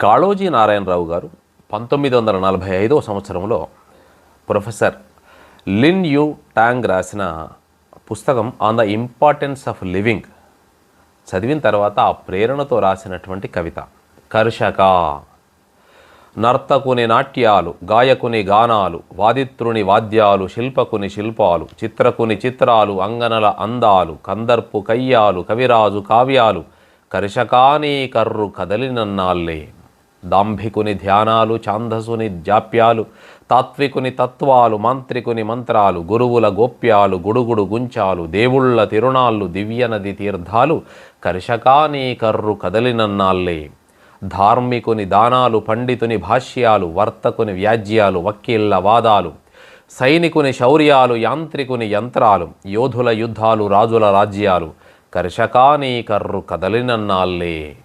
కాళోజీ నారాయణరావు గారు పంతొమ్మిది వందల నలభై ఐదవ సంవత్సరంలో ప్రొఫెసర్ లిన్ యూ టాంగ్ రాసిన పుస్తకం on the importance of living చదివిన తర్వాత ఆ ప్రేరణతో రాసినటువంటి కవిత. కర్షక. నర్తకుని నాట్యాలు గాయకుని గానాలు వాదిత్రుని వాద్యాలు శిల్పకుని శిల్పాలు చిత్రకుని చిత్రాలు అంగనల అందాలు కందర్పు కయ్యాలు కవిరాజు కావ్యాలు కర్షకానే కర్రు కదలినన్నాళ్ళే. దాంభికుని ధ్యానాలు ఛాందసుని జాప్యాలు తాత్వికుని తత్వాలు మాంత్రికుని మంత్రాలు గురువుల గోప్యాలు గుడుగుడు గుంచాలు దేవుళ్ళ తిరుణాళ్ళు దివ్యనది తీర్థాలు కర్షకాని కర్రు కదలినన్నాళ్ళే. ధార్మికుని దానాలు పండితుని భాష్యాలు వర్తకుని వ్యాజ్యాలు వకీళ్ళ వాదాలు సైనికుని శౌర్యాలు యాంత్రికుని యంత్రాలు యోధుల యుద్ధాలు రాజుల రాజ్యాలు కర్షకాని కర్రు కదలినన్నాళ్ళే.